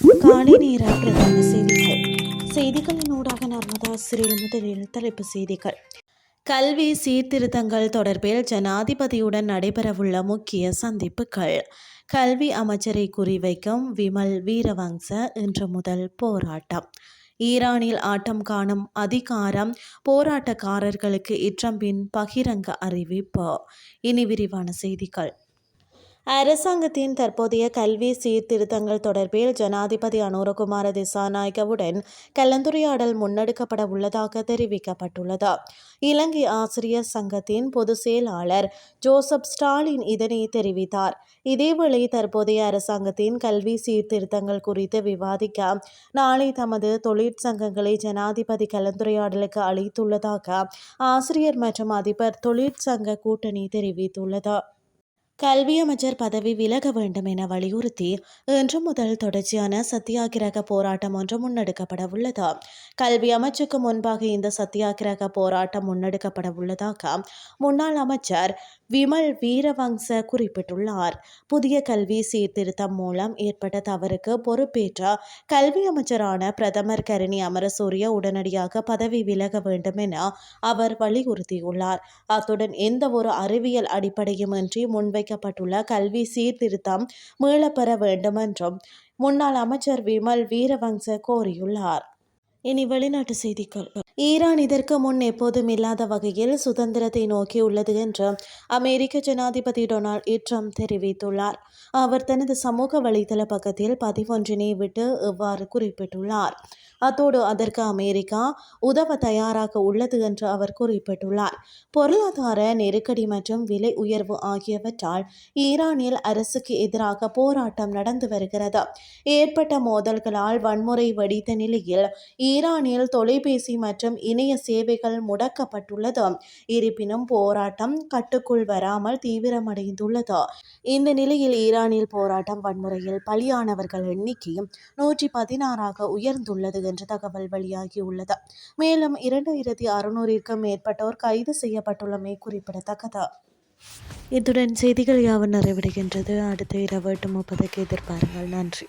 காலை நேர பிரதான செய்திகள். செய்திகளின் ஊடாக நர்மதா சிறில் முதலில் தலைப்பு செய்திகள். கல்வி சீர்திருத்தங்கள் தொடர்பில் ஜனாதிபதியுடன் நடைபெறவுள்ள முக்கிய சந்திப்புகள். கல்வி அமைச்சரை குறிவைக்கும் விமல் வீரவங்ச இன்று முதல் போராட்டம். ஈரானில் ஆட்டம் காணும் அதிகாரம் போராட்டக்காரர்களுக்கு இற்றம்பின் பகிரங்க அறிவிப்பு. இனி விரிவான செய்திகள். அரசாங்கத்தின் தற்போதைய கல்வி சீர்திருத்தங்கள் தொடர்பில் ஜனாதிபதி அனுரகுமார திசாநாயகவுடன் கலந்துரையாடல் முன்னெடுக்கப்பட உள்ளதாக தெரிவிக்கப்பட்டுள்ளது. இலங்கை ஆசிரியர் சங்கத்தின் பொதுச் செயலாளர் ஜோசப் ஸ்டாலின் இதனை தெரிவித்தார். இதேவேளை தற்போதைய அரசாங்கத்தின் கல்வி சீர்திருத்தங்கள் குறித்து விவாதிக்க நாளை தமது தொழிற்சங்கங்களை ஜனாதிபதி கலந்துரையாடலுக்கு அளித்துள்ளதாக ஆசிரியர் மற்றும் அதிபர் தொழிற்சங்க கூட்டணி தெரிவித்துள்ளது. கல்வி அமைச்சர் பதவி விலக வேண்டும் என வலியுறுத்தி இன்று முதல் தொடர்ச்சியான சத்தியாகிரக போராட்டம் ஒன்று முன்னெடுக்கப்பட உள்ளது. கல்வி அமைச்சுக்கு முன்பாக இந்த சத்தியாகிரக போராட்டம் முன்னெடுக்கப்பட உள்ளதாக முன்னாள் அமைச்சர் விமல் வீரவங்ச குறிப்பிட்டுள்ளார். புதிய கல்வி சீர்திருத்தம் மூலம் ஏற்பட்ட தவறுக்கு பொறுப்பேற்ற கல்வி அமைச்சரான பிரதமர் கருணி அமரசூரிய உடனடியாக பதவி விலக வேண்டும் என அவர் வலியுறுத்தியுள்ளார். அத்துடன் எந்த ஒரு அறிவியல் அடிப்படையுமின்றி முன்வைக்கப்பட்டுள்ள கல்வி சீர்திருத்தம் மீளப்பெற வேண்டும் என்றும் முன்னாள் அமைச்சர் விமல் வீரவங்ச கோரியுள்ளார். இனி வெளிநாட்டு செய்திகள். ஈரான் இதற்கு முன் எப்போதும் இல்லாத வகையில் சுதந்திரத்தை நோக்கி உள்ளது என்று அமெரிக்க ஜனாதிபதி டொனால்ட் ட்ரம்ப் தெரிவித்துள்ளார். அவர் தனது சமூக வலைதள பக்கத்தில் பதிவொன்றினை விட்டு இவ்வாறு குறிப்பிட்டுள்ளார். அத்தோடு அதற்கு அமெரிக்கா உதவ தயாராக உள்ளது என்று அவர் குறிப்பிட்டுள்ளார். பொருளாதார நெருக்கடி மற்றும் விலை உயர்வு ஆகியவற்றால் ஈரானில் அரசுக்கு எதிராக போராட்டம் நடந்து வருகிறது. ஏற்பட்ட மோதல்களால் வன்முறை வடித்த நிலையில் ஈரானில் தொலைபேசி மற்றும் இணைய சேவைகள் முடக்கப்பட்டுள்ளது. இருப்பினும் போராட்டம் கட்டுக்குள் வராமல் தீவிரமடைந்துள்ளது. இந்த நிலையில் ஈரானில் போராட்டம் வன்முறையில் பலியானவர்கள் எண்ணிக்கை நூற்றி பதினாறாக உயர்ந்துள்ளது என்ற தகவல் வெளியாகியுள்ளது. மேலும் இரண்டாயிரத்தி அறுநூறிற்கும் மேற்பட்டோர் கைது செய்யப்பட்டுள்ளமை குறிப்பிடத்தக்கது. இத்துடன் செய்திகள் யாவும் நிறைவடைகின்றது. அடுத்த இரவு எட்டு முப்பதுக்கு எதிர்பாருங்கள். நன்றி.